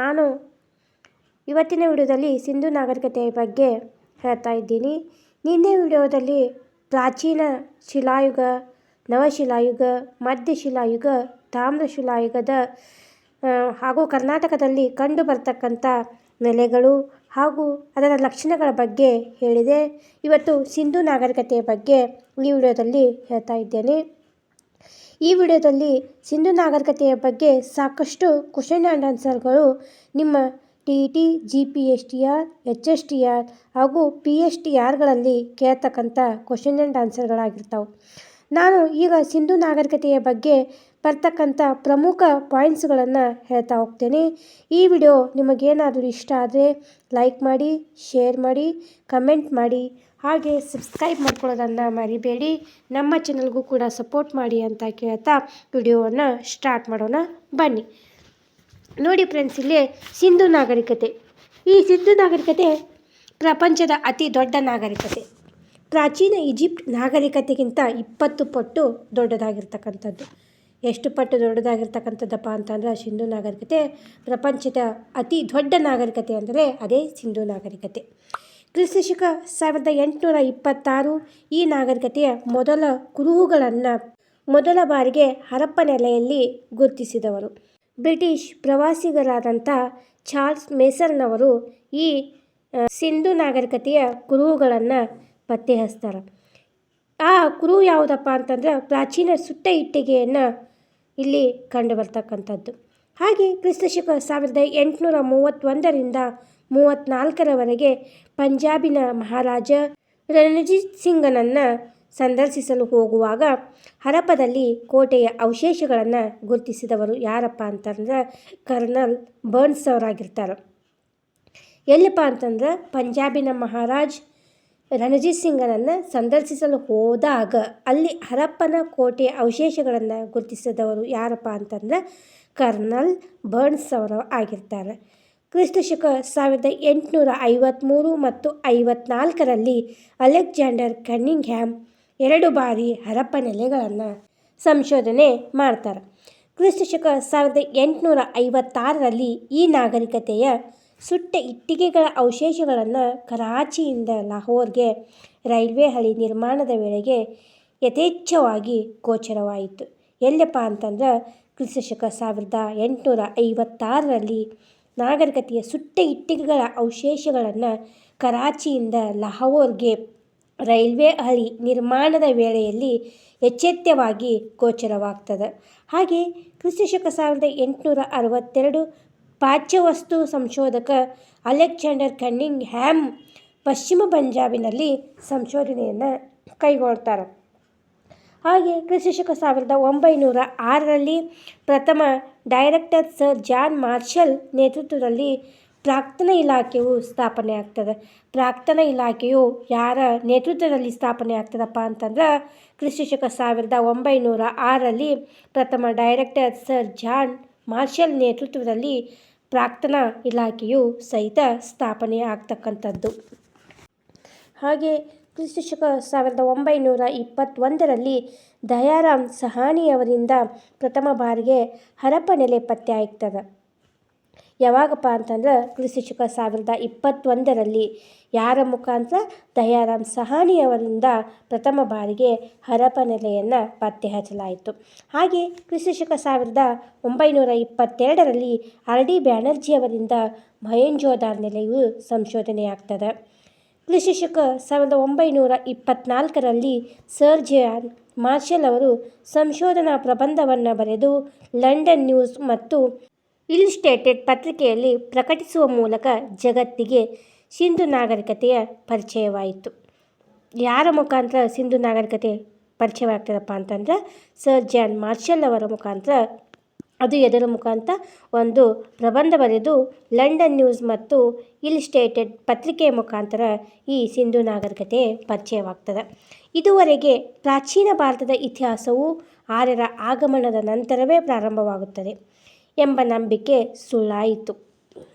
ನಾನು ಇವತ್ತಿನ ವಿಡಿಯೋದಲ್ಲಿ ಸಿಂಧು ನಾಗರಿಕತೆಯ ಬಗ್ಗೆ ಹೇಳ್ತಾ ಇದ್ದೀನಿ. ನಿನ್ನೆ ವಿಡಿಯೋದಲ್ಲಿ ಪ್ರಾಚೀನ ಶಿಲಾಯುಗ, ನವಶಿಲಾಯುಗ, ಮಧ್ಯ ಶಿಲಾಯುಗ, ತಾಮ್ರ ಶಿಲಾಯುಗದ ಹಾಗೂ ಕರ್ನಾಟಕದಲ್ಲಿ ಕಂಡು ಬರ್ತಕ್ಕಂಥ ನೆಲೆಗಳು ಹಾಗೂ ಅದರ ಲಕ್ಷಣಗಳ ಬಗ್ಗೆ ಹೇಳಿದೆ. ಇವತ್ತು ಸಿಂಧು ನಾಗರಿಕತೆಯ ಬಗ್ಗೆ ಈ ವಿಡಿಯೋದಲ್ಲಿ ಹೇಳ್ತಾ ಇದ್ದೇನೆ. ಈ ವಿಡಿಯೋದಲ್ಲಿ ಸಿಂಧು ನಾಗರಿಕತೆಯ ಬಗ್ಗೆ ಸಾಕಷ್ಟು ಕ್ವಶನ್ ಆ್ಯಂಡ್ ಆನ್ಸರ್ಗಳು ನಿಮ್ಮ T E T G P S T R, H S T R ಹಾಗೂ ಪಿ ಎಸ್ ಟಿ ಆರ್ಗಳಲ್ಲಿ ಕೇಳ್ತಕ್ಕಂಥ ಕ್ವಶನ್ ಆ್ಯಂಡ್ ಆನ್ಸರ್ಗಳಾಗಿರ್ತಾವೆ ನಾನು ಈಗ ಸಿಂಧು ನಾಗರಿಕತೆಯ ಬಗ್ಗೆ ಬರ್ತಕ್ಕಂಥ ಪ್ರಮುಖ ಪಾಯಿಂಟ್ಸ್ಗಳನ್ನು ಹೇಳ್ತಾ ಹೋಗ್ತೇನೆ. ಈ ವಿಡಿಯೋ ನಿಮಗೇನಾದರೂ ಇಷ್ಟ ಆದರೆ ಲೈಕ್ ಮಾಡಿ ಶೇರ್ ಮಾಡಿ ಕಮೆಂಟ್ ಮಾಡಿ. ಹಾಗೆ ಸಬ್ಸ್ಕ್ರೈಬ್ ಮಾಡ್ಕೊಳ್ಳೋದನ್ನು ಮರಿಬೇಡಿ. ನಮ್ಮ ಚಾನಲ್ಗೂ ಕೂಡ ಸಪೋರ್ಟ್ ಮಾಡಿ ಅಂತ ಕೇಳ್ತಾ ವಿಡಿಯೋವನ್ನು ಸ್ಟಾರ್ಟ್ ಮಾಡೋಣ. ಬನ್ನಿ. ನೋಡಿ ಫ್ರೆಂಡ್ಸ್ ಇಲ್ಲಿ ಸಿಂಧು ನಾಗರಿಕತೆ. ಈ ಸಿಂಧು ನಾಗರಿಕತೆ ಪ್ರಪಂಚದ ಅತಿ ದೊಡ್ಡ ನಾಗರಿಕತೆ. ಪ್ರಾಚೀನ ಈಜಿಪ್ಟ್ ನಾಗರಿಕತೆಗಿಂತ ಇಪ್ಪತ್ತು ಪಟ್ಟು ದೊಡ್ಡದಾಗಿರ್ತಕ್ಕಂಥದ್ದು. ಎಷ್ಟು ಪಟ್ಟು ದೊಡ್ಡದಾಗಿರ್ತಕ್ಕಂಥದ್ದಪ್ಪ ಅಂತಂದ್ರೆ ಸಿಂಧು ನಾಗರಿಕತೆ ಪ್ರಪಂಚದ ಅತಿ ದೊಡ್ಡ ನಾಗರಿಕತೆ ಅಂದರೆ ಅದೇ ಸಿಂಧು ನಾಗರಿಕತೆ. ಕ್ರಿಸ್ತಶಕ ಸಾವಿರದ ಎಂಟುನೂರ ಇಪ್ಪತ್ತಾರು ಈ ನಾಗರಿಕತೆಯ ಮೊದಲ ಕುರುಹುಗಳನ್ನು ಮೊದಲ ಬಾರಿಗೆ ಹರಪ್ಪ ನೆಲೆಯಲ್ಲಿ ಗುರುತಿಸಿದವರು. ಬ್ರಿಟಿಷ್ ಪ್ರವಾಸಿಗರಾದಂಥ ಚಾರ್ಲ್ಸ್ ಮೇಸರ್ನವರು ಈ ಸಿಂಧು ನಾಗರಿಕತೆಯ ಕುರುಹುಗಳನ್ನು ಪತ್ತೆ ಹಚ್ತಾರೆ ಆ ಕುರುಹು ಯಾವುದಪ್ಪ ಅಂತಂದ್ರೆ ಪ್ರಾಚೀನ ಸುಟ್ಟ ಇಟ್ಟಿಗೆಯನ್ನು ಇಲ್ಲಿ ಕಂಡುಬರ್ತಕ್ಕಂಥದ್ದು. ಹಾಗೆ ಕ್ರಿಸ್ತಶಕ ಸಾವಿರದ ಎಂಟುನೂರ ಮೂವತ್ತೊಂದರಿಂದ ಮೂವತ್ತ್ನಾಲ್ಕರವರೆಗೆ ಪಂಜಾಬಿನ ಮಹಾರಾಜ ರಣಜಿತ್ ಸಿಂಗನನ್ನು ಸಂದರ್ಶಿಸಲು ಹೋಗುವಾಗ ಹರಪದಲ್ಲಿ ಕೋಟೆಯ ಅವಶೇಷಗಳನ್ನು ಗುರುತಿಸಿದವರು ಯಾರಪ್ಪ ಅಂತಂದ್ರೆ ಕರ್ನಲ್ ಬರ್ನ್ಸ್ ಅವರಾಗಿರ್ತಾರೆ. ಎಲ್ಲಪ್ಪ ಅಂತಂದ್ರೆ ಪಂಜಾಬಿನ ಮಹಾರಾಜ್ ರಣಜಿತ್ ಸಿಂಗನನ್ನು ಸಂದರ್ಶಿಸಲು ಹೋದಾಗ ಅಲ್ಲಿ ಹರಪ್ಪನ ಕೋಟೆಯ ಅವಶೇಷಗಳನ್ನು ಗುರುತಿಸಿದವರು ಯಾರಪ್ಪ ಅಂತಂದ್ರೆ ಕರ್ನಲ್ ಬರ್ನ್ಸ್ ಅವರು ಆಗಿರ್ತಾರೆ. ಕ್ರಿಸ್ತಶಕ ಸಾವಿರದ ಎಂಟುನೂರ ಐವತ್ತ್ಮೂರು ಮತ್ತು ಐವತ್ನಾಲ್ಕರಲ್ಲಿ ಅಲೆಕ್ಸಾಂಡರ್ ಕನ್ನಿಂಗ್ಹ್ಯಾಮ್ ಎರಡು ಬಾರಿ ಹರಪ್ಪ ನೆಲೆಗಳನ್ನು ಸಂಶೋಧನೆ ಮಾಡ್ತಾರೆ. ಕ್ರಿಸ್ತಶಕ ಸಾವಿರದ ಎಂಟುನೂರ ಐವತ್ತಾರರಲ್ಲಿ ಈ ನಾಗರಿಕತೆಯ ಸುಟ್ಟ ಇಟ್ಟಿಗೆಗಳ ಅವಶೇಷಗಳನ್ನು ಕರಾಚಿಯಿಂದ ಲಾಹೋರ್ಗೆ ರೈಲ್ವೆ ಹಳಿ ನಿರ್ಮಾಣದ ವೇಳೆಗೆ ಯಥೇಚ್ಛವಾಗಿ ಗೋಚರವಾಯಿತು. ಎಲ್ಲಪ್ಪ ಅಂತಂದ್ರೆ ಕ್ರಿಸ್ತಶಕ ಸಾವಿರದ ಎಂಟುನೂರ ಐವತ್ತಾರರಲ್ಲಿ ನಾಗರಿಕತೆಯ ಸುಟ್ಟ ಇಟ್ಟಿಗೆಗಳ ಅವಶೇಷಗಳನ್ನು ಕರಾಚಿಯಿಂದ ಲಾಹೋರ್ಗೆ ರೈಲ್ವೆ ಹಳಿ ನಿರ್ಮಾಣದ ವೇಳೆಯಲ್ಲಿ ಎಚ್ಚೆತ್ತವಾಗಿ ಗೋಚರವಾಗ್ತದೆ. ಹಾಗೆ ಕ್ರಿಸ್ತಶಕ ಸಾವಿರದ ಎಂಟುನೂರ ಅರವತ್ತೆರಡು ಪ್ರಾಚ್ಯವಸ್ತು ಸಂಶೋಧಕ ಅಲೆಕ್ಸಾಂಡರ್ ಕನ್ನಿಂಗ್ ಹ್ಯಾಮ್ ಪಶ್ಚಿಮ ಪಂಜಾಬಿನಲ್ಲಿ ಸಂಶೋಧನೆಯನ್ನು ಕೈಗೊಳ್ತಾರೆ. ಹಾಗೆ ಕ್ರಿಸ್ತಶಕ ಸಾವಿರದ ಒಂಬೈನೂರ ಆರರಲ್ಲಿ ಪ್ರಥಮ ಡೈರೆಕ್ಟರ್ ಸರ್ ಜಾನ್ ಮಾರ್ಷಲ್ ನೇತೃತ್ವದಲ್ಲಿ ಪ್ರಾಕ್ತನ ಇಲಾಖೆಯು ಸ್ಥಾಪನೆ ಆಗ್ತದೆ. ಪ್ರಾಕ್ತನ ಇಲಾಖೆಯು ಯಾರ ನೇತೃತ್ವದಲ್ಲಿ ಸ್ಥಾಪನೆ ಆಗ್ತದಪ್ಪ ಅಂತಂದ್ರೆ ಕ್ರಿಸ್ತಶಕ ಸಾವಿರದ ಒಂಬೈನೂರ ಆರರಲ್ಲಿ ಪ್ರಥಮ ಡೈರೆಕ್ಟರ್ ಸರ್ ಜಾನ್ ಮಾರ್ಷಲ್ ನೇತೃತ್ವದಲ್ಲಿ ಪ್ರಾಕ್ತನ ಇಲಾಖೆಯು ಸಹಿತ ಸ್ಥಾಪನೆ ಆಗ್ತಕ್ಕಂಥದ್ದು. ಹಾಗೆ ಕ್ರಿಸ್ತಶಕ ಸಾವಿರದ ಒಂಬೈನೂರ ಇಪ್ಪತ್ತೊಂದರಲ್ಲಿ ದಯಾರಾಮ್ ಸಹಾನಿಯವರಿಂದ ಪ್ರಥಮ ಬಾರಿಗೆ ಹರಪ್ಪ ನೆಲೆ ಪತ್ತೆ ಆಗ್ತದೆ ಯಾವಾಗಪ್ಪ ಅಂತಂದ್ರೆ ಕ್ರಿಸ್ತಶಕ ಸಾವಿರದ ಇಪ್ಪತ್ತೊಂದರಲ್ಲಿ ಯಾರ ಮುಖಾಂತರ ದಯಾರಾಮ್ ಸಹಾನಿಯವರಿಂದ ಪ್ರಥಮ ಬಾರಿಗೆ ಹರಪ್ಪ ನೆಲೆಯನ್ನು ಪತ್ತೆ ಹಚ್ಚಲಾಯಿತು. ಹಾಗೆ ಕ್ರಿಸ್ತಶಕ ಸಾವಿರದ ಒಂಬೈನೂರ ಇಪ್ಪತ್ತೆರಡರಲ್ಲಿ ಆರ್ ಡಿ ಬ್ಯಾನರ್ಜಿಯವರಿಂದ ಮಹೇಂಜೋದಾರ್ ನೆಲೆಯು ಸಂಶೋಧನೆಯಾಗ್ತದೆ. ಕ್ರಿಸ್ತಶಕ ಸಾವಿರದ ಒಂಬೈನೂರ ಇಪ್ಪತ್ತ್ನಾಲ್ಕರಲ್ಲಿ ಸರ್ ಜಾನ್ ಮಾರ್ಷಲ್ ಅವರು ಸಂಶೋಧನಾ ಪ್ರಬಂಧವನ್ನು ಬರೆದು ಲಂಡನ್ ನ್ಯೂಸ್ ಮತ್ತು ಇಲ್ಸ್ಟೇಟೆಡ್ ಪತ್ರಿಕೆಯಲ್ಲಿ ಪ್ರಕಟಿಸುವ ಮೂಲಕ ಜಗತ್ತಿಗೆ ಸಿಂಧು ನಾಗರಿಕತೆಯ ಪರಿಚಯವಾಯಿತು. ಯಾರ ಮುಖಾಂತರ ಸಿಂಧು ನಾಗರಿಕತೆ ಪರಿಚಯವಾಗ್ತದಪ್ಪ ಅಂತಂದ್ರೆ ಸರ್ ಜಾನ್ ಮಾರ್ಷಲ್ ಅವರ ಮುಖಾಂತರ ಅದು ಎದರ ಮುಖಾಂತರ ಒಂದು ಪ್ರಬಂಧ ಬರೆದು ಲಂಡನ್ ನ್ಯೂಸ್ ಮತ್ತು ಇಲ್ಸ್ಟೇಟೆಡ್ ಪತ್ರಿಕೆಯ ಮುಖಾಂತರ ಈ ಸಿಂಧು ನಾಗರಿಕತೆ ಪರಿಚಯವಾಗ್ತದೆ. ಇದುವರೆಗೆ ಪ್ರಾಚೀನ ಭಾರತದ ಇತಿಹಾಸವು ಆರ್ಯರ ಆಗಮನದ ನಂತರವೇ ಪ್ರಾರಂಭವಾಗುತ್ತದೆ ಎಂಬ ನಂಬಿಕೆ ಸುಳ್ಳಾಯಿತು.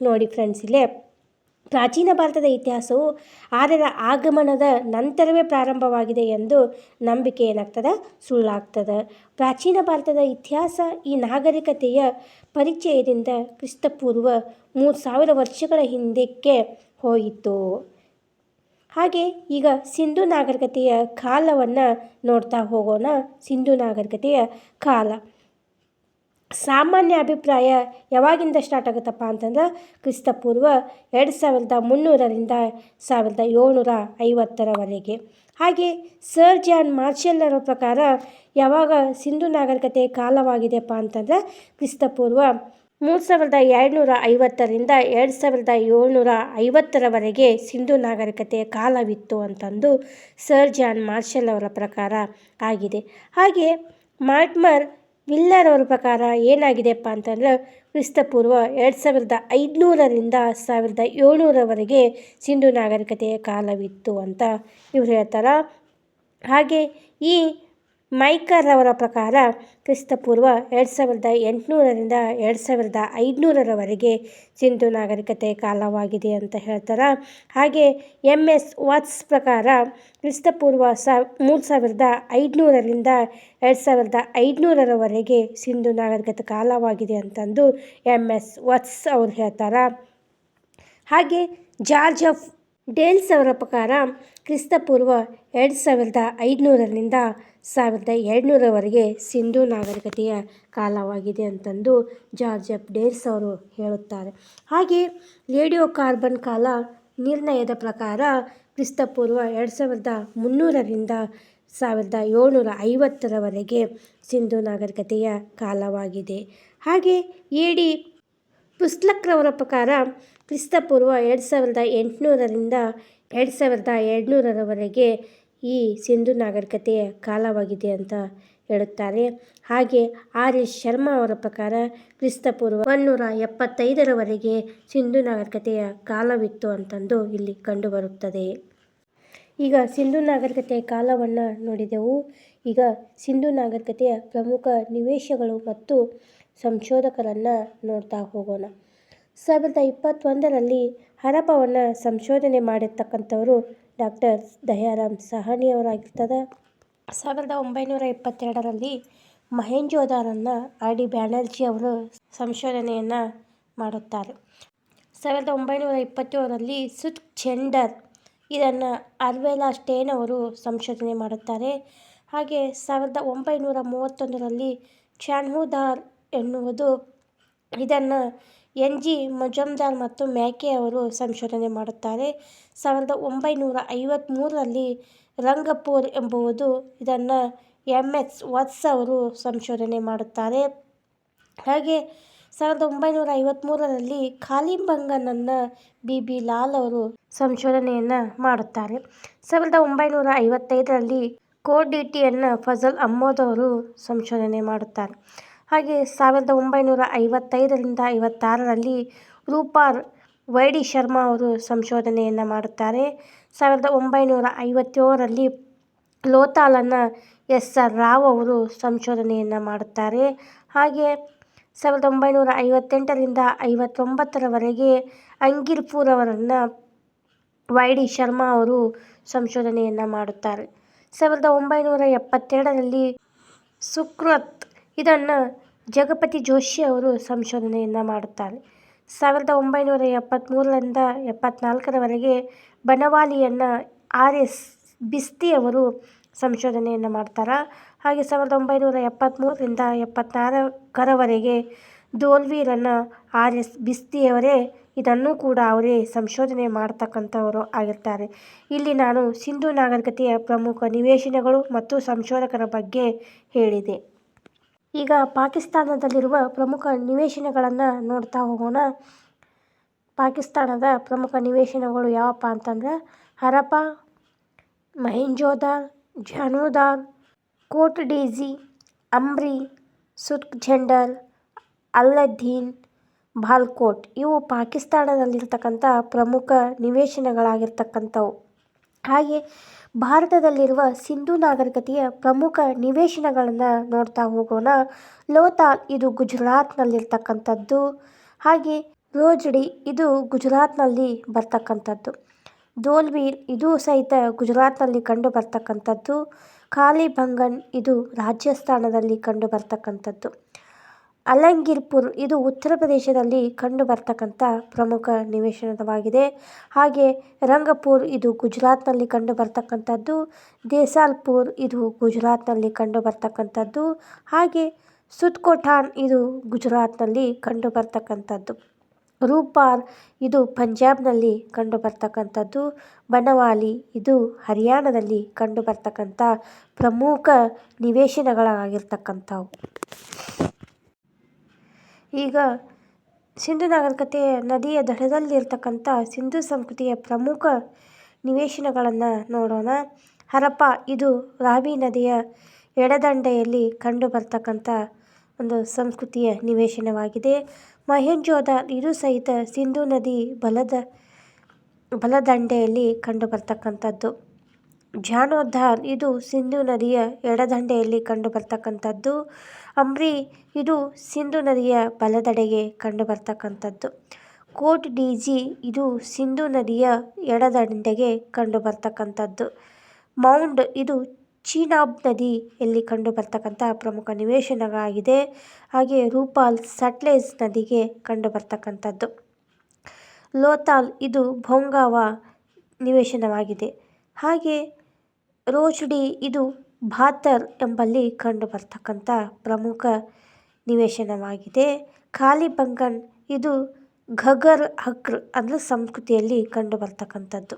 ನೋಡಿ ಫ್ರೆಂಡ್ಸ್ ಇಲ್ಲೇ ಪ್ರಾಚೀನ ಭಾರತದ ಇತಿಹಾಸವು ಆರ್ಯರ ಆಗಮನದ ನಂತರವೇ ಪ್ರಾರಂಭವಾಗಿದೆ ಎಂದು ನಂಬಿಕೆ ಏನಾಗ್ತದೆ? ಸುಳ್ಳಾಗ್ತದೆ. ಪ್ರಾಚೀನ ಭಾರತದ ಇತಿಹಾಸ ಈ ನಾಗರಿಕತೆಯ ಪರಿಚಯದಿಂದ ಕ್ರಿಸ್ತಪೂರ್ವ ಮೂರು ಸಾವಿರ ವರ್ಷಗಳ ಹಿಂದಕ್ಕೆ ಹೋಯಿತು. ಹಾಗೆ ಈಗ ಸಿಂಧು ನಾಗರಿಕತೆಯ ಕಾಲವನ್ನು ನೋಡ್ತಾ ಹೋಗೋಣ. ಸಿಂಧು ನಾಗರಿಕತೆಯ ಕಾಲ. ಸಾಮಾನ್ಯ ಅಭಿಪ್ರಾಯ ಯಾವಾಗಿಂದ ಸ್ಟಾರ್ಟ್ ಆಗುತ್ತಪ್ಪ ಅಂತಂದ್ರೆ ಕ್ರಿಸ್ತಪೂರ್ವ ಎರಡು ಸಾವಿರದ ಮುನ್ನೂರರಿಂದ ಸಾವಿರದ ಏಳ್ನೂರ ಐವತ್ತರವರೆಗೆ. ಹಾಗೆ ಸರ್ ಜಾನ್ ಮಾರ್ಷಲ್ಲರ ಪ್ರಕಾರ ಯಾವಾಗ ಸಿಂಧು ನಾಗರಿಕತೆ ಕಾಲವಾಗಿದೆಯಪ್ಪ ಅಂತಂದ್ರೆ ಕ್ರಿಸ್ತಪೂರ್ವ ಮೂರು ಸಾವಿರದ ಎರಡುನೂರ ಐವತ್ತರಿಂದ ಎರಡು ಸಾವಿರದ ಏಳ್ನೂರ ಐವತ್ತರವರೆಗೆ ಸಿಂಧು ನಾಗರಿಕತೆಯ ಕಾಲವಿತ್ತು ಅಂತಂದು ಸರ್ ಜಾನ್ ಮಾರ್ಷಲ್ ಅವರ ಪ್ರಕಾರ ಆಗಿದೆ. ಹಾಗೆ ಮಾರ್ಟ್ಮರ್ ವಿಲ್ಲರ್ ಅವರ ಪ್ರಕಾರ ಏನಾಗಿದೆಯಪ್ಪ ಅಂತಂದ್ರೆ ಕ್ರಿಸ್ತಪೂರ್ವ ಎರಡು ಸಾವಿರದ ಐದುನೂರರಿಂದ ಸಾವಿರದ ಏಳ್ನೂರವರೆಗೆ ಸಿಂಧು ನಾಗರಿಕತೆಯ ಕಾಲವಿತ್ತು ಅಂತ ಇವ್ರು ಹೇಳ್ತಾರೆ. ಹಾಗೆ ಈ ಮೈಕರ್ ಅವರ ಪ್ರಕಾರ ಕ್ರಿಸ್ತಪೂರ್ವ ಎರಡು ಸಾವಿರದ ಎಂಟುನೂರರಿಂದ ಎರಡು ಸಾವಿರದ ಐದುನೂರರವರೆಗೆ ಸಿಂಧು ನಾಗರಿಕತೆ ಕಾಲವಾಗಿದೆ ಅಂತ ಹೇಳ್ತಾರೆ. ಹಾಗೆ ಎಂ ಎಸ್ ವಾಟ್ಸ್ ಪ್ರಕಾರ ಕ್ರಿಸ್ತಪೂರ್ವ ಸಾ ಮೂರು ಸಾವಿರದ ಐದುನೂರರಿಂದ ಎರಡು ಸಾವಿರದ ಐದುನೂರರವರೆಗೆ ಸಿಂಧು ನಾಗರಿಕತೆ ಕಾಲವಾಗಿದೆ ಅಂತಂದು ಎಂ ಎಸ್ ವಾಟ್ಸ್ ಅವ್ರು ಹೇಳ್ತಾರೆ. ಹಾಗೆ ಜಾರ್ಜ್ ಆಫ್ ಡೇಲ್ಸ್ ಅವರ ಪ್ರಕಾರ ಕ್ರಿಸ್ತಪೂರ್ವ ಎರಡು ಸಾವಿರದ ಐದುನೂರರಿಂದ ಸಾವಿರದ ಎರಡುನೂರವರೆಗೆ ಸಿಂಧೂ ನಾಗರಿಕತೆಯ ಕಾಲವಾಗಿದೆ ಅಂತಂದು ಜಾರ್ಜ್ ಎಫ್. ಡೇಲ್ಸ್ ಅವರು ಹೇಳುತ್ತಾರೆ. ಹಾಗೆ ರೇಡಿಯೋ ಕಾರ್ಬನ್ ಕಾಲ ನಿರ್ಣಯದ ಪ್ರಕಾರ ಕ್ರಿಸ್ತಪೂರ್ವ ಎರಡು ಸಾವಿರದ ಮುನ್ನೂರರಿಂದ ಸಾವಿರದ ಏಳ್ನೂರ ಐವತ್ತರವರೆಗೆ ಸಿಂಧೂ ನಾಗರಿಕತೆಯ ಕಾಲವಾಗಿದೆ. ಹಾಗೆ ಎ ಡಿ ಪುಸ್ಲಕ್ರವರ ಪ್ರಕಾರ ಕ್ರಿಸ್ತಪೂರ್ವ ಎರಡು ಸಾವಿರದ ಎಂಟುನೂರರಿಂದ ಎರಡು ಸಾವಿರದ ಎರಡುನೂರರವರೆಗೆ ಈ ಸಿಂಧು ನಾಗರಿಕತೆಯ ಕಾಲವಾಗಿದೆ ಅಂತ ಹೇಳುತ್ತಾರೆ. ಹಾಗೆ ಆರ್ ಎಸ್ ಶರ್ಮಾ ಅವರ ಪ್ರಕಾರ ಕ್ರಿಸ್ತಪೂರ್ವ ಒನ್ನೂರ ಎಪ್ಪತ್ತೈದರವರೆಗೆ ಸಿಂಧು ನಾಗರಿಕತೆಯ ಕಾಲವಿತ್ತು ಅಂತಂದು ಇಲ್ಲಿ ಕಂಡುಬರುತ್ತದೆ. ಈಗ ಸಿಂಧು ನಾಗರಿಕತೆಯ ಕಾಲವನ್ನು ನೋಡಿದೆವು. ಈಗ ಸಿಂಧು ನಾಗರಿಕತೆಯ ಪ್ರಮುಖ ನಿವೇಶಗಳು ಮತ್ತು ಸಂಶೋಧಕರನ್ನು ನೋಡ್ತಾ ಹೋಗೋಣ. ಸಾವಿರದ ಇಪ್ಪತ್ತೊಂದರಲ್ಲಿ ಹರಪವನ್ನು ಸಂಶೋಧನೆ ಮಾಡಿರ್ತಕ್ಕಂಥವರು ಡಾಕ್ಟರ್ ದಯಾರಾಮ್ ಸಹಾನಿಯವರಾಗಿರ್ತದೆ ಸಾವಿರದ ಒಂಬೈನೂರ ಇಪ್ಪತ್ತೆರಡರಲ್ಲಿ ಮಹೇಂಜೋದಾರನ್ನು ಆರ್ ಡಿ ಬ್ಯಾನರ್ಜಿ ಅವರು ಸಂಶೋಧನೆಯನ್ನು ಮಾಡುತ್ತಾರೆ. ಸಾವಿರದ ಒಂಬೈನೂರ ಇಪ್ಪತ್ತೇಳರಲ್ಲಿ ಸುತ್ ಚೆಂಡರ್ ಇದನ್ನು ಅರ್ವೆಲಾ ಸ್ಟೇನ್ ಅವರು ಸಂಶೋಧನೆ ಮಾಡುತ್ತಾರೆ. ಹಾಗೆ ಸಾವಿರದ ಒಂಬೈನೂರ ಮೂವತ್ತೊಂದರಲ್ಲಿ ಚಾನ್ಹುದಾರ್ ಎನ್ನುವುದು ಇದನ್ನು ಎನ್ ಜಿ ಮಜುಮ್ದಾರ್ ಮತ್ತು ಮ್ಯಾಕೆ ಅವರು ಸಂಶೋಧನೆ ಮಾಡುತ್ತಾರೆ. ಸಾವಿರದ ಒಂಬೈನೂರ ಐವತ್ತ್ಮೂರರಲ್ಲಿ ರಂಗಪೂರ್ ಎಂಬುವುದು ಇದನ್ನು ಎಂ ಎಸ್ ವತ್ಸ್ ಅವರು ಸಂಶೋಧನೆ ಮಾಡುತ್ತಾರೆ. ಹಾಗೆ ಸಾವಿರದ ಒಂಬೈನೂರ ಐವತ್ತ್ಮೂರರಲ್ಲಿ ಖಾಲಿಬಂಗನನ್ನು ಬಿ ಬಿ ಲಾಲ್ ಅವರು ಸಂಶೋಧನೆಯನ್ನು ಮಾಡುತ್ತಾರೆ. ಸಾವಿರದ ಒಂಬೈನೂರ ಐವತ್ತೈದರಲ್ಲಿ ಕೋಡಿಟಿಯನ್ನು ಫಜಲ್ ಅಹ್ಮದ್ ಅವರು ಸಂಶೋಧನೆ ಮಾಡುತ್ತಾರೆ. ಹಾಗೆ ಸಾವಿರದ ಒಂಬೈನೂರ ಐವತ್ತೈದರಿಂದ ಐವತ್ತಾರರಲ್ಲಿ ರೂಪಾರ್ ವೈ ಡಿ ಶರ್ಮಾ ಅವರು ಸಂಶೋಧನೆಯನ್ನು ಮಾಡುತ್ತಾರೆ. ಸಾವಿರದ ಒಂಬೈನೂರ ಐವತ್ತೇಳರಲ್ಲಿ ಲೋತಾಲನ್ನು ಎಸ್ ಆರ್ ರಾವ್ ಅವರು ಸಂಶೋಧನೆಯನ್ನು ಮಾಡುತ್ತಾರೆ. ಹಾಗೆ ಸಾವಿರದ ಒಂಬೈನೂರ ಐವತ್ತೆಂಟರಿಂದ ಐವತ್ತೊಂಬತ್ತರವರೆಗೆ ಅಂಗಿರ್ಪುರ್ ಅವರನ್ನು ವೈ ಡಿ ಶರ್ಮಾ ಅವರು ಸಂಶೋಧನೆಯನ್ನು ಮಾಡುತ್ತಾರೆ. ಸಾವಿರದ ಒಂಬೈನೂರ ಎಪ್ಪತ್ತೆರಡರಲ್ಲಿ ಸುಕ್ರತ್ ಇದನ್ನು ಜಗಪತಿ ಜೋಶಿ ಅವರು ಸಂಶೋಧನೆಯನ್ನು ಮಾಡುತ್ತಾರೆ. ಸಾವಿರದ ಒಂಬೈನೂರ ಎಪ್ಪತ್ತ್ಮೂರರಿಂದ ಎಪ್ಪತ್ತ್ನಾಲ್ಕರವರೆಗೆ ಬನವಾಲಿಯನ್ನು ಆರ್ ಎಸ್ ಬಿಸ್ತಿ ಅವರು ಸಂಶೋಧನೆಯನ್ನು ಮಾಡ್ತಾರೆ? ಹಾಗೆ ಸಾವಿರದ ಒಂಬೈನೂರ ಎಪ್ಪತ್ತ್ಮೂರರಿಂದ ಎಪ್ಪತ್ನಾಲ್ಕರವರೆಗೆ ದೋಲ್ವೀರನ್ನು ಆರ್ ಎಸ್ ಬಿಸ್ತಿಯವರೇ, ಇದನ್ನು ಕೂಡ ಅವರೇ ಸಂಶೋಧನೆ ಮಾಡ್ತಕ್ಕಂಥವರು ಆಗಿರ್ತಾರೆ. ಇಲ್ಲಿ ನಾನು ಸಿಂಧು ನಾಗರಿಕತೆಯ ಪ್ರಮುಖ ನಿವೇಶನಗಳು ಮತ್ತು ಸಂಶೋಧಕರ ಬಗ್ಗೆ ಹೇಳಿದೆ. ಈಗ ಪಾಕಿಸ್ತಾನದಲ್ಲಿರುವ ಪ್ರಮುಖ ನಿವೇಶನಗಳನ್ನು ನೋಡ್ತಾ ಹೋಗೋಣ. ಪಾಕಿಸ್ತಾನದ ಪ್ರಮುಖ ನಿವೇಶನಗಳು ಯಾವಪ್ಪ ಅಂತಂದ್ರೆ ಹರಪ್ಪ ಮಹೇಂಜೋದಾರ್ ಝಾನುದಾರ್ ಕೋಟ್ ಡೇಜಿ, ಅಂಬ್ರಿ ಸುತ್ಝೆಂಡರ್ ಅಲ್ಲದ್ದೀನ್, ಬಾಲ್ಕೋಟ್. ಇವು ಪಾಕಿಸ್ತಾನದಲ್ಲಿರ್ತಕ್ಕಂಥ ಪ್ರಮುಖ ನಿವೇಶನಗಳಾಗಿರ್ತಕ್ಕಂಥವು. ಹಾಗೆ ಭಾರತದಲ್ಲಿರುವ ಸಿಂಧೂ ನಾಗರಿಕತೆಯ ಪ್ರಮುಖ ನಿವೇಶನಗಳನ್ನು ನೋಡ್ತಾ ಹೋಗೋಣ. ಲೋತಾಲ್ ಇದು ಗುಜರಾತ್ನಲ್ಲಿರ್ತಕ್ಕಂಥದ್ದು. ಹಾಗೆ ರೋಜಡಿ, ಇದು ಗುಜರಾತ್ನಲ್ಲಿ ಬರ್ತಕ್ಕಂಥದ್ದು. ದೋಲ್ವೀರ್, ಇದು ಸಹಿತ ಗುಜರಾತ್ನಲ್ಲಿ ಕಂಡು ಬರ್ತಕ್ಕಂಥದ್ದು. ಕಾಲಿಬಂಗನ್ ಇದು ರಾಜಸ್ಥಾನದಲ್ಲಿ ಕಂಡು ಬರ್ತಕ್ಕಂಥದ್ದು. ಅಲಂಗಿರ್ಪುರ್ ಇದು ಉತ್ತರ ಪ್ರದೇಶದಲ್ಲಿ ಕಂಡು ಬರ್ತಕ್ಕಂಥ ಪ್ರಮುಖ ನಿವೇಶನವಾಗಿದೆ. ಹಾಗೆ ರಂಗಪುರ್ ಇದು ಗುಜರಾತ್ನಲ್ಲಿ ಕಂಡು ಬರ್ತಕ್ಕಂಥದ್ದು ದೇಸಾಲ್ಪುರ್ ಇದು ಗುಜರಾತ್ನಲ್ಲಿ ಕಂಡು ಬರ್ತಕ್ಕಂಥದ್ದು ಹಾಗೆ ಸುತ್ಕೋಠಾನ್ ಇದು ಗುಜರಾತ್ನಲ್ಲಿ ಕಂಡು ಬರ್ತಕ್ಕಂಥದ್ದು ರೂಪಾರ್ ಇದು ಪಂಜಾಬ್ನಲ್ಲಿ ಕಂಡು ಬರ್ತಕ್ಕಂಥದ್ದು ಬನವಾಲಿ ಇದು ಹರಿಯಾಣದಲ್ಲಿ ಕಂಡು ಬರ್ತಕ್ಕಂಥ ಪ್ರಮುಖ ನಿವೇಶನಗಳಾಗಿರ್ತಕ್ಕಂಥವು. ಈಗ ಸಿಂಧು ನಾಗರಿಕತೆಯ ನದಿಯ ದಡದಲ್ಲಿರ್ತಕ್ಕಂಥ ಸಿಂಧು ಸಂಸ್ಕೃತಿಯ ಪ್ರಮುಖ ನಿವೇಶನಗಳನ್ನು ನೋಡೋಣ. ಹರಪ್ಪ, ಇದು ರಾವಿ ನದಿಯ ಎಡದಂಡೆಯಲ್ಲಿ ಕಂಡು ಬರ್ತಕ್ಕಂಥ ಒಂದು ಸಂಸ್ಕೃತಿಯ ನಿವೇಶನವಾಗಿದೆ. ಮಹೇಂಜೋದಾರ್ ಇದು ಸಹಿತ ಸಿಂಧು ನದಿ ಬಲದ, ಬಲದಂಡೆಯಲ್ಲಿ ಕಂಡು ಬರ್ತಕ್ಕಂಥದ್ದು ಜಾನೋದ್ಧಾರ್, ಇದು ಸಿಂಧು ನದಿಯ ಎಡದಂಡೆಯಲ್ಲಿ ಕಂಡು ಬರ್ತಕ್ಕಂಥದ್ದು ಅಂಬ್ರಿ, ಇದು ಸಿಂಧು ನದಿಯ ಬಲದಡೆಗೆ ಕಂಡು ಬರ್ತಕ್ಕಂಥದ್ದು ಕೋಟ್ ಡಿ ಜಿ, ಇದು ಸಿಂಧು ನದಿಯ ಎಡದಂಡೆಗೆ ಕಂಡು ಬರ್ತಕ್ಕಂಥದ್ದು ಮೌಂಡ್, ಇದು ಚೀನಾಬ್ ನದಿಯಲ್ಲಿ ಕಂಡು ಬರ್ತಕ್ಕಂಥ ಪ್ರಮುಖ ನಿವೇಶನವಾಗಿದೆ. ಹಾಗೆ ರೂಪಾಲ್ ಸಟ್ಲೇಜ್ ನದಿಗೆ ಕಂಡು ಬರ್ತಕ್ಕಂಥದ್ದು ಲೋತಾಲ್, ಇದು ಭೋಂಗಾವ ನಿವೇಶನವಾಗಿದೆ. ಹಾಗೆ ರೋಚ್ಡಿ ಇದು ಭಾತರ್ ಎಂಬಲ್ಲಿ ಕಂಡು ಬರ್ತಕ್ಕಂಥ ಪ್ರಮುಖ ನಿವೇಶನವಾಗಿದೆ. ಕಾಲಿಬಂಗನ್ ಇದು ಘಗರ್ ಹಕ್ರ್ ಅಂದರೆ ಸಂಸ್ಕೃತಿಯಲ್ಲಿ ಕಂಡುಬರ್ತಕ್ಕಂಥದ್ದು.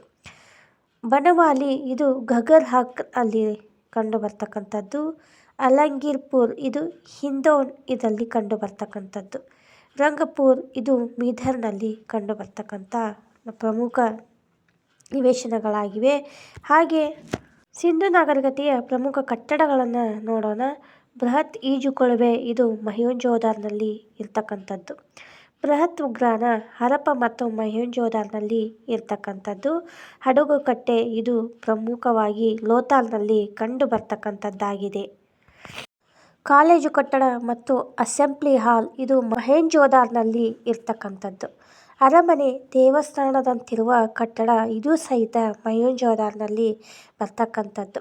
ಬನವಾಲಿ, ಇದು ಘಗರ್ ಹಕ್ ಅಲ್ಲಿ ಕಂಡುಬರ್ತಕ್ಕಂಥದ್ದು. ಅಲಂಗೀರ್ಪುರ್, ಇದು ಹಿಂದೋನ್ ಇದರಲ್ಲಿ ಕಂಡುಬರ್ತಕ್ಕಂಥದ್ದು. ರಂಗಪುರ್, ಇದು ಮೀಧರ್ನಲ್ಲಿ ಕಂಡುಬರ್ತಕ್ಕಂಥ ಪ್ರಮುಖ ನಿವೇಶನಗಳಾಗಿವೆ. ಹಾಗೆ ಸಿಂಧು ನಾಗರಿಕತೆಯ ಪ್ರಮುಖ ಕಟ್ಟಡಗಳನ್ನು ನೋಡೋಣ. ಬೃಹತ್ ಈಜುಕೊಳವೆ ಇದು ಮಹೇಂಜೋದಾರ್ನಲ್ಲಿ ಇರ್ತಕ್ಕಂಥದ್ದು. ಬೃಹತ್ ಉಗ್ರಾಣ ಹರಪ್ಪ ಮತ್ತು ಮಹೇಂಜೋದಾರ್ನಲ್ಲಿ ಇರ್ತಕ್ಕಂಥದ್ದು. ಹಡಗುಕಟ್ಟೆ ಇದು ಪ್ರಮುಖವಾಗಿ ಲೋತಾಲ್ನಲ್ಲಿ ಕಂಡು ಬರ್ತಕ್ಕಂಥದ್ದಾಗಿದೆ ಕಾಲೇಜು ಕಟ್ಟಡ ಮತ್ತು ಅಸೆಂಬ್ಲಿ ಹಾಲ್ ಇದು ಮಹೇಂಜೋದಾರ್ನಲ್ಲಿ ಇರ್ತಕ್ಕಂಥದ್ದು. ಅರಮನೆ ದೇವಸ್ಥಾನದಂತಿರುವ ಕಟ್ಟಡ ಇದು ಸಹಿತ ಮಯೂಂಜೋದಾರ್ನಲ್ಲಿ ಬರ್ತಕ್ಕಂಥದ್ದು.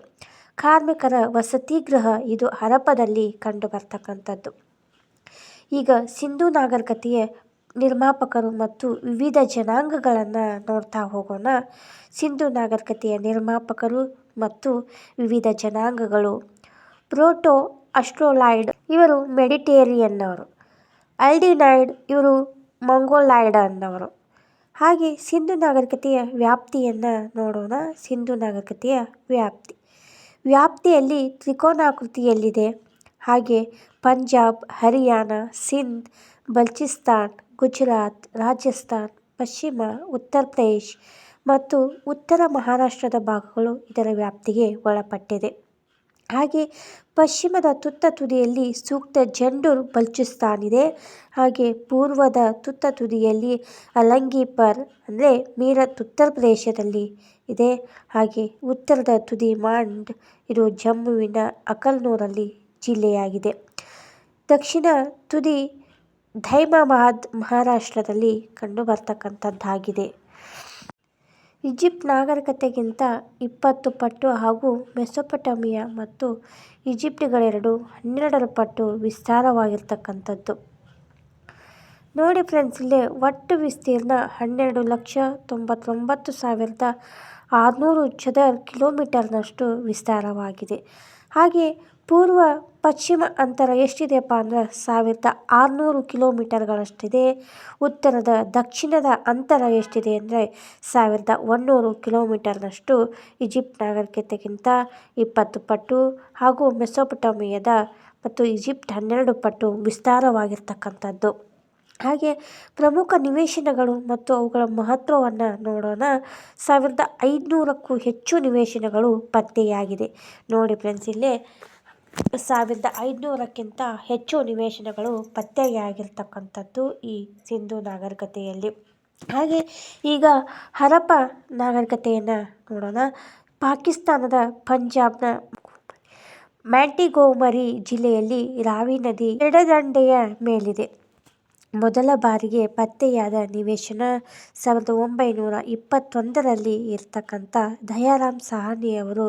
ಕಾರ್ಮಿಕರ ವಸತಿ ಗೃಹ ಇದು ಹರಪದಲ್ಲಿ ಕಂಡು ಬರ್ತಕ್ಕಂಥದ್ದು. ಈಗ ಸಿಂಧೂ ನಾಗರಿಕತೆಯ ನಿರ್ಮಾಪಕರು ಮತ್ತು ವಿವಿಧ ಜನಾಂಗಗಳನ್ನು ನೋಡ್ತಾ ಹೋಗೋಣ. ಸಿಂಧೂ ನಾಗರಿಕತೆಯ ನಿರ್ಮಾಪಕರು ಮತ್ತು ವಿವಿಧ ಜನಾಂಗಗಳು. ಪ್ರೋಟೋ ಅಸ್ಟ್ರೋಲಾಯ್ಡ್ ಇವರು ಮೆಡಿಟೇರಿಯನ್ನವರು. ಅಲ್ಡಿನೈಡ್ ಇವರು ಮಂಗೋಲಾಯ್ಡ್ ಅಂದವರು ಹಾಗೆ ಸಿಂಧು ನಾಗರಿಕತೆಯ ವ್ಯಾಪ್ತಿಯನ್ನು ನೋಡೋಣ. ಸಿಂಧು ನಾಗರಿಕತೆಯ ವ್ಯಾಪ್ತಿ. ವ್ಯಾಪ್ತಿಯಲ್ಲಿ ತ್ರಿಕೋನಾಕೃತಿಯಲ್ಲಿದೆ. ಹಾಗೆ ಪಂಜಾಬ್, ಹರಿಯಾಣ, ಸಿಂಧ್, ಬಲ್ಚಿಸ್ತಾನ್, ಗುಜರಾತ್, ರಾಜಸ್ಥಾನ್, ಪಶ್ಚಿಮ, ಉತ್ತರ ಪ್ರದೇಶ್ ಮತ್ತು ಉತ್ತರ ಮಹಾರಾಷ್ಟ್ರದ ಭಾಗಗಳು ಇದರ ವ್ಯಾಪ್ತಿಗೆ ಒಳಪಟ್ಟಿದೆ. ಹಾಗೆ ಪಶ್ಚಿಮದ ತುತ್ತ ತುದಿಯಲ್ಲಿ ಸೂಕ್ತ ಜಂಡು ಬಲ್ಚಿಸ್ತಾನ್ ಇದೆ ಹಾಗೆ ಪೂರ್ವದ ತುತ್ತ ತುದಿಯಲ್ಲಿ ಅಲಂಗಿಪರ್ ಅಂದರೆ ಮೀರತ್ ಉತ್ತರ ಪ್ರದೇಶದಲ್ಲಿ ಇದೆ. ಹಾಗೆ ಉತ್ತರದ ತುದಿ ಮಾಂಡ್ ಇದು ಜಮ್ಮುವಿನ ಅಕಲ್ನೂರಲ್ಲಿ ಜಿಲ್ಲೆಯಾಗಿದೆ. ದಕ್ಷಿಣ ತುದಿ ಧೈಮಾಬಾದ್ ಮಹಾರಾಷ್ಟ್ರದಲ್ಲಿ ಕಂಡು ಬರ್ತಕ್ಕಂಥದ್ದಾಗಿದೆ ಈಜಿಪ್ಟ್ ನಾಗರಿಕತೆಗಿಂತ ಇಪ್ಪತ್ತು ಪಟ್ಟು ಹಾಗೂ ಮೆಸೊಪಟ್ಯಾಮಿಯಾ ಮತ್ತು ಈಜಿಪ್ಟ್ಗಳೆರಡು ಹನ್ನೆರಡರ ಪಟ್ಟು ವಿಸ್ತಾರವಾಗಿರ್ತಕ್ಕಂಥದ್ದು. ನೋಡಿ ಫ್ರೆಂಡ್ಸ್, ಇಲ್ಲಿ ಒಟ್ಟು ವಿಸ್ತೀರ್ಣ ಹನ್ನೆರಡು ಲಕ್ಷ ತೊಂಬತ್ತೊಂಬತ್ತು ಸಾವಿರದ ಆರುನೂರು ಚದರ ಕಿಲೋಮೀಟರ್ನಷ್ಟು ವಿಸ್ತಾರವಾಗಿದೆ. ಹಾಗೆ ಪೂರ್ವ ಪಶ್ಚಿಮ ಅಂತರ ಎಷ್ಟಿದೆಯಪ್ಪ ಅಂದ್ರೆ ಸಾವಿರದ ಆರುನೂರು ಕಿಲೋಮೀಟರ್ಗಳಷ್ಟಿದೆ. ಉತ್ತರದ ದಕ್ಷಿಣದ ಅಂತರ ಎಷ್ಟಿದೆ ಅಂದರೆ ಸಾವಿರದ ಒನ್ನೂರು ಕಿಲೋಮೀಟರ್ನಷ್ಟು. ಈಜಿಪ್ಟ್ ನಾಗರಿಕತೆಗಿಂತ ಇಪ್ಪತ್ತು ಪಟ್ಟು ಹಾಗೂ ಮೆಸೊಪಟೋಮಿಯಾದ ಮತ್ತು ಈಜಿಪ್ಟ್ ಹನ್ನೆರಡು ಪಟ್ಟು ವಿಸ್ತಾರವಾಗಿರ್ತಕ್ಕಂಥದ್ದು. ಹಾಗೆ ಪ್ರಮುಖ ನಿವೇಶನಗಳು ಮತ್ತು ಅವುಗಳ ಮಹತ್ವವನ್ನು ನೋಡೋಣ. ಸಾವಿರದ ಐದುನೂರಕ್ಕೂ ಹೆಚ್ಚು ನಿವೇಶನಗಳು ಪತ್ತೆಯಾಗಿದೆ. ನೋಡಿ ಫ್ರೆಂಡ್ಸ್ ಇಲ್ಲಿ ಸಾವಿರದ ಐದುನೂರಕ್ಕಿಂತ ಹೆಚ್ಚು ನಿವೇಶನಗಳು ಪತ್ತೆಯಾಗಿರ್ತಕ್ಕಂಥದ್ದು ಈ ಸಿಂಧು ನಾಗರಿಕತೆಯಲ್ಲಿ. ಹಾಗೆ ಈಗ ಹರಪ್ಪ ನಾಗರಿಕತೆಯನ್ನು ನೋಡೋಣ. ಪಾಕಿಸ್ತಾನದ ಪಂಜಾಬ್ನ ಮ್ಯಾಂಟಿಗೋಮರಿ ಜಿಲ್ಲೆಯಲ್ಲಿ ರಾವಿ ನದಿ ಎಡದಂಡೆಯ ಮೇಲಿದೆ. ಮೊದಲ ಬಾರಿಗೆ ಪತ್ತೆಯಾದ ನಿವೇಶನ ಸಾವಿರದ ಒಂಬೈನೂರ ಇಪ್ಪತ್ತೊಂದರಲ್ಲಿ ಇರತಕ್ಕಂಥ ದಯಾರಾಮ್ ಸಹಾನಿಯವರು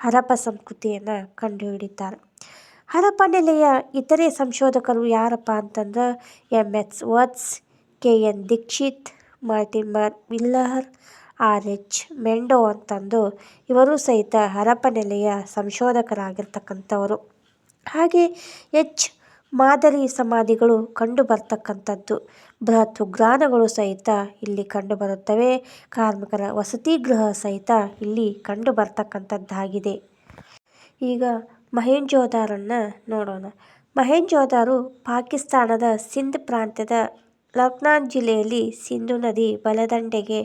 ಹರಪ್ಪ ಸಂಸ್ಕೃತಿಯನ್ನು ಕಂಡುಹಿಡಿತಾರೆ. ಹರಪ್ಪ ನೆಲೆಯ ಇತರೆ ಸಂಶೋಧಕರು ಯಾರಪ್ಪ ಅಂತಂದ್ರೆ M S Vats K. N. Dikshit Mortimer Wheeler, R. H. Meadow ಅಂತಂದು ಇವರು ಸಹಿತ ಹರಪ್ಪ ನೆಲೆಯ ಸಂಶೋಧಕರಾಗಿರ್ತಕ್ಕಂಥವರು. ಹಾಗೆ ಎಚ್. ಮಾದರಿ ಸಮಾಧಿಗಳು ಕಂಡು ಬರ್ತಕ್ಕಂಥದ್ದು ಬೃಹತ್ ಉಗ್ರಾಣಗಳು ಸಹಿತ ಇಲ್ಲಿ ಕಂಡು ಬರುತ್ತವೆ ಕಾರ್ಮಿಕರ ವಸತಿ ಗೃಹ ಸಹಿತ ಇಲ್ಲಿ ಕಂಡು ಬರ್ತಕ್ಕಂಥದ್ದಾಗಿದೆ ಈಗ ಮಹೇಂಜೋದಾರನ್ನು ನೋಡೋಣ. ಮಹೇಂಜೋದಾರು ಪಾಕಿಸ್ತಾನದ ಸಿಂಧ್ ಪ್ರಾಂತ್ಯದ ಲಕ್ನಾನ್ ಜಿಲ್ಲೆಯಲ್ಲಿ ಸಿಂಧು ನದಿ ಬಲದಂಡೆಗೆ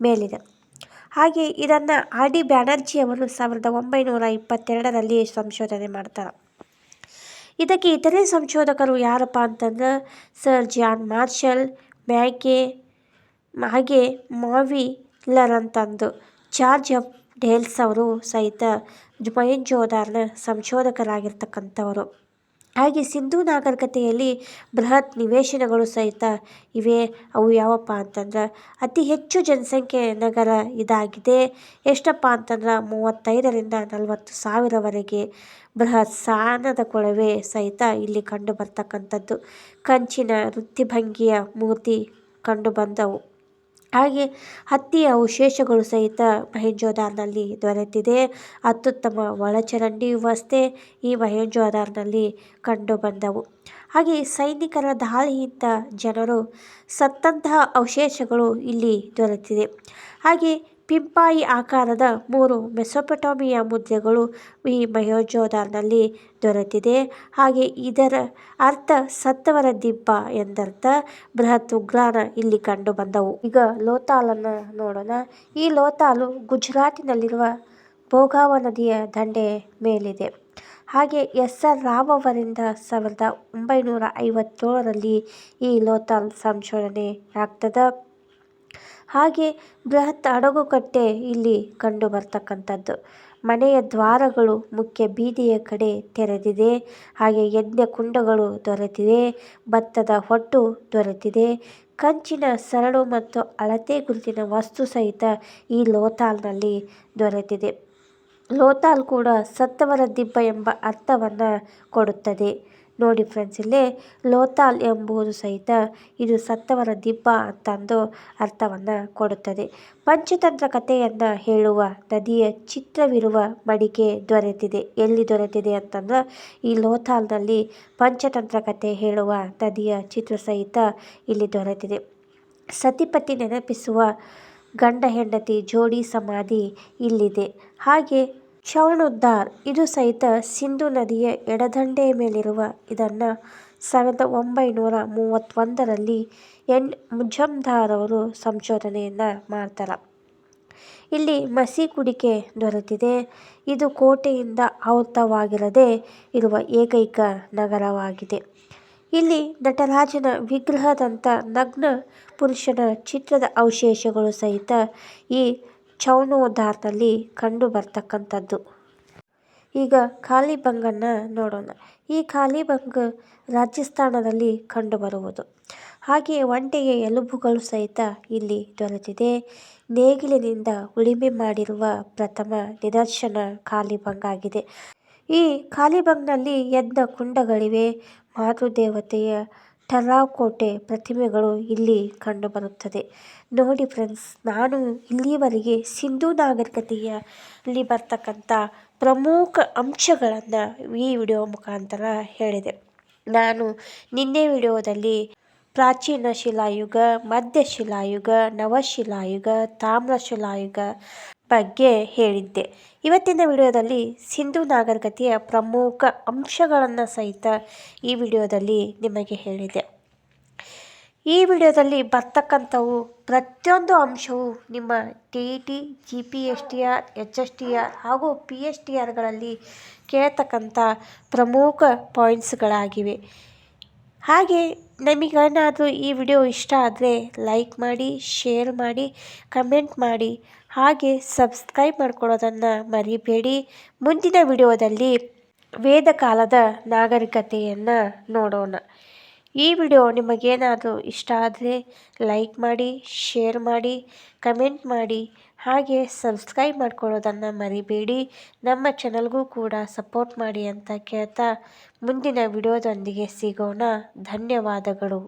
ಮೇಲಿದೆ. ಹಾಗೆ ಇದನ್ನು ಆರ್ ಡಿ ಬ್ಯಾನರ್ಜಿಯವರು ಸಾವಿರದ ಒಂಬೈನೂರ ಇಪ್ಪತ್ತೆರಡರಲ್ಲಿ ಸಂಶೋಧನೆ ಮಾಡ್ತಾರೆ. ಇದಕ್ಕೆ ಇತರೆ ಸಂಶೋಧಕರು ಯಾರಪ್ಪ ಅಂತಂದ್ರೆ ಸರ್ ಜಾನ್ ಮಾರ್ಷಲ್, ಮ್ಯಾಕೆ, ಹಾಗೆ ಮಾವಿಲರ್ ಅಂತಂದು. ಜಾರ್ಜ್ ಆಫ್ ಡೇಲ್ಸ್ ಅವರು ಸಹಿತ ಮೊಹೆಂಜೋದಾರ್ನ ಸಂಶೋಧಕರಾಗಿರ್ತಕ್ಕಂಥವರು. ಹಾಗೆ ಸಿಂಧೂ ನಾಗರಿಕತೆಯಲ್ಲಿ ಬೃಹತ್ ನಿವೇಶನಗಳು ಸಹಿತ ಇವೆ. ಅವು ಯಾವಪ್ಪ ಅಂತಂದ್ರೆ, ಅತಿ ಹೆಚ್ಚು ಜನಸಂಖ್ಯೆ ನಗರ ಇದಾಗಿದೆ. ಎಷ್ಟಪ್ಪ ಅಂತಂದ್ರೆ, ಮೂವತ್ತೈದರಿಂದ ನಲವತ್ತು ಸಾವಿರವರೆಗೆ ಬೃಹತ್ ಸಾನದ ಕೊಳವೆ ಸಹಿತ ಇಲ್ಲಿ ಕಂಡು ಬರ್ತಕ್ಕಂಥದ್ದು. ಕಂಚಿನ ವೃತ್ತಿಭಂಗಿಯ ಮೂರ್ತಿ ಕಂಡು ಬಂದವು. ಹಾಗೆ ಹತ್ತಿಯ ಅವಶೇಷಗಳು ಸಹಿತ ಮಹೇಂಜೋದಾರ್ನಲ್ಲಿ ದೊರೆತಿದೆ. ಅತ್ಯುತ್ತಮ ಒಳಚರಂಡಿ ವ್ಯವಸ್ಥೆ ಈ ಮಹೇಂಜೋದಾರ್ನಲ್ಲಿ ಕಂಡು ಬಂದವು ಹಾಗೆ ಸೈನಿಕರ ದಾಳಿಯಿಂದ ಜನರು ಸತ್ತಂತಹ ಅವಶೇಷಗಳು ಇಲ್ಲಿ ದೊರೆತಿದೆ. ಹಾಗೆ ಪಿಂಪಾಯಿ ಆಕಾರದ ಮೂರು ಮೆಸೊಪೊಟೋಮಿಯ ಮುದ್ರೆಗಳು ಈ ಮಯೋಜೋದಾರ್ನಲ್ಲಿ ದೊರೆತಿದೆ. ಹಾಗೆ ಇದರ ಅರ್ಥ ಸತ್ತವರ ದಿಬ್ಬ ಎಂದರ್ಥ. ಬೃಹತ್ ಉಗ್ರಾಣ ಇಲ್ಲಿ ಕಂಡು ಬಂದವು. ಈಗ ಲೋತಾಲನ್ನು ನೋಡೋಣ. ಈ ಲೋತಾಲು ಗುಜರಾತಿನಲ್ಲಿರುವ ಭೋಗಾವ ನದಿಯ ದಂಡೆ ಮೇಲಿದೆ. ಹಾಗೆ ಎಸ್ ಆರ್ ರಾವ್ ಅವರಿಂದ ಸಾವಿರದ ಒಂಬೈನೂರ ಐವತ್ತೇಳರಲ್ಲಿ ಈ ಲೋತಾಲ್ ಸಂಶೋಧನೆ ಆಗ್ತದೆ ಹಾಗೆ ಬೃಹತ್ ಹಡಗುಕಟ್ಟೆ ಇಲ್ಲಿ ಕಂಡು ಬರ್ತಕ್ಕಂಥದ್ದು. ಮನೆಯ ದ್ವಾರಗಳು ಮುಖ್ಯ ಬೀದಿಯ ಕಡೆ ತೆರೆದಿದೆ. ಹಾಗೆ ಯಜ್ಞ ಕುಂಡಗಳು ದೊರೆತಿವೆ ಭತ್ತದ ಹೊಟ್ಟು ದೊರೆತಿದೆ. ಕಂಚಿನ ಸರಳು ಮತ್ತು ಅಳತೆ ಗುರುತಿನ ವಸ್ತು ಸಹಿತ ಈ ಲೋತಾಲ್ನಲ್ಲಿ ದೊರೆತಿದೆ. ಲೋತಾಲ್ ಕೂಡ ಸತ್ತವರ ದಿಬ್ಬ ಎಂಬ ಅರ್ಥವನ್ನು ಕೊಡುತ್ತದೆ. ನೋಡಿ ಫ್ರೆಂಡ್ಸ್ ಇಲ್ಲಿ ಲೋತಾಲ್ ಎಂಬುದು ಸಹಿತ ಇದು ಸತ್ತವರ ದಿಬ್ಬ ಅಂತಂದು ಅರ್ಥವನ್ನು ಕೊಡುತ್ತದೆ. ಪಂಚತಂತ್ರ ಕಥೆಯನ್ನು ಹೇಳುವ ನದಿಯ ಚಿತ್ರವಿರುವ ಮಡಿಕೆ ದೊರೆತಿದೆ. ಎಲ್ಲಿ ದೊರೆತಿದೆ ಅಂತಂದ್ರೆ ಈ ಲೋತಾಲ್ನಲ್ಲಿ ಪಂಚತಂತ್ರ ಕಥೆ ಹೇಳುವ ನದಿಯ ಚಿತ್ರ ಸಹಿತ ಇಲ್ಲಿ ದೊರೆತಿದೆ. ಸತಿಪತಿ ನೆನಪಿಸುವ ಗಂಡ ಹೆಂಡತಿ ಜೋಡಿ ಸಮಾಧಿ ಇಲ್ಲಿದೆ. ಹಾಗೆ ಚೌಣುದ್ದಾರ್ ಇದು ಸಹಿತ ಸಿಂಧು ನದಿಯ ಎಡದಂಡೆಯ ಮೇಲಿರುವ ಇದನ್ನು ಸಾವಿರದ ಒಂಬೈನೂರ ಮೂವತ್ತೊಂದರಲ್ಲಿ ಎನ್. ಮುಜಮ್ದಾರ್ ಅವರು ಸಂಶೋಧನೆಯನ್ನು ಮಾಡ್ತಾರೆ. ಇಲ್ಲಿ ಮಸಿ ಕುಡಿಕೆ ದೊರೆತಿದೆ. ಇದು ಕೋಟೆಯಿಂದ ಆವೃತವಾಗಿರದೆ ಇರುವ ಏಕೈಕ ನಗರವಾಗಿದೆ. ಇಲ್ಲಿ ನಟರಾಜನ ವಿಗ್ರಹದಂಥ ನಗ್ನ ಪುರುಷನ ಚಿತ್ರದ ಅವಶೇಷಗಳು ಸಹಿತ ಈ ಚೌನೋದಾರ್ನಲ್ಲಿ ಕಂಡು ಬರ್ತಕ್ಕಂಥದ್ದು ಈಗ ಕಾಲಿಬಂಗನ್ನು ನೋಡೋಣ. ಈ ಕಾಲಿಬಂಗ್ ರಾಜಸ್ಥಾನದಲ್ಲಿ ಕಂಡುಬರುವುದು. ಹಾಗೆ ಒಂಟೆಯ ಎಲುಬುಗಳು ಸಹಿತ ಇಲ್ಲಿ ದೊರೆತಿದೆ. ನೇಗಿಲಿನಿಂದ ಉಳಿಮೆ ಮಾಡಿರುವ ಪ್ರಥಮ ನಿದರ್ಶನ ಕಾಲಿಬಂಗ್ ಆಗಿದೆ. ಈ ಕಾಲಿಬಂಗ್ನಲ್ಲಿ ಎದ್ದ ಕುಂಡಗಳಿವೆ. ಮಾತೃದೇವತೆಯ ಟರಾಕೋಟೆ ಪ್ರತಿಮೆಗಳು ಇಲ್ಲಿ ಕಂಡುಬರುತ್ತದೆ. ನೋಡಿ ಫ್ರೆಂಡ್ಸ್, ನಾನು ಇಲ್ಲಿಯವರೆಗೆ ಸಿಂಧೂ ನಾಗರಿಕತೆಯಲ್ಲಿ ಬರ್ತಕ್ಕಂಥ ಪ್ರಮುಖ ಅಂಶಗಳನ್ನು ಈ ವಿಡಿಯೋ ಮುಖಾಂತರ ಹೇಳಿದೆ. ನಾನು ನಿನ್ನೆ ವಿಡಿಯೋದಲ್ಲಿ ಪ್ರಾಚೀನ ಶಿಲಾಯುಗ, ಮಧ್ಯ ಶಿಲಾಯುಗ, ನವಶಿಲಾಯುಗ, ತಾಮ್ರ ಶಿಲಾಯುಗ ಬಗ್ಗೆ ಹೇಳಿದ್ದೆ. ಇವತ್ತಿನ ವಿಡಿಯೋದಲ್ಲಿ ಸಿಂಧು ನಾಗರಿಕತೆಯ ಪ್ರಮುಖ ಅಂಶಗಳನ್ನು ಸಹಿತ ಈ ವಿಡಿಯೋದಲ್ಲಿ ನಿಮಗೆ ಹೇಳಿದೆ. ಈ ವಿಡಿಯೋದಲ್ಲಿ ಬರ್ತಕ್ಕಂಥವು ಪ್ರತಿಯೊಂದು ಅಂಶವು ನಿಮ್ಮ T E T, G P S T R, H S T R ಹಾಗೂ ಪಿ ಎಸ್ ಟಿ ಆರ್ಗಳಲ್ಲಿ ಕೇಳ್ತಕ್ಕಂಥ ಪ್ರಮುಖ ಪಾಯಿಂಟ್ಸ್ಗಳಾಗಿವೆ. ಹಾಗೆ ನಮಗೇನಾದರೂ ಈ ವಿಡಿಯೋ ಇಷ್ಟ ಆದರೆ ಲೈಕ್ ಮಾಡಿ, ಶೇರ್ ಮಾಡಿ, ಕಮೆಂಟ್ ಮಾಡಿ. ಹಾಗೆ ಸಬ್ಸ್ಕ್ರೈಬ್ ಮಾಡ್ಕೊಳ್ಳೋದನ್ನು ಮರಿಬೇಡಿ. ಮುಂದಿನ ವಿಡಿಯೋದಲ್ಲಿ ವೇದ ಕಾಲದ ನಾಗರಿಕತೆಯನ್ನು ನೋಡೋಣ. ಈ ವಿಡಿಯೋ ನಿಮಗೇನಾದರೂ ಇಷ್ಟ ಆದರೆ ಲೈಕ್ ಮಾಡಿ, ಶೇರ್ ಮಾಡಿ, ಕಮೆಂಟ್ ಮಾಡಿ, ಹಾಗೆ ಸಬ್ಸ್ಕ್ರೈಬ್ ಮಾಡ್ಕೊಳ್ಳೋದನ್ನು ಮರಿಬೇಡಿ. ನಮ್ಮ ಚಾನಲ್ಗೂ ಕೂಡ ಸಪೋರ್ಟ್ ಮಾಡಿ ಅಂತ ಕೇಳ್ತಾ ಮುಂದಿನ ವಿಡಿಯೋದೊಂದಿಗೆ ಸಿಗೋಣ. ಧನ್ಯವಾದಗಳು.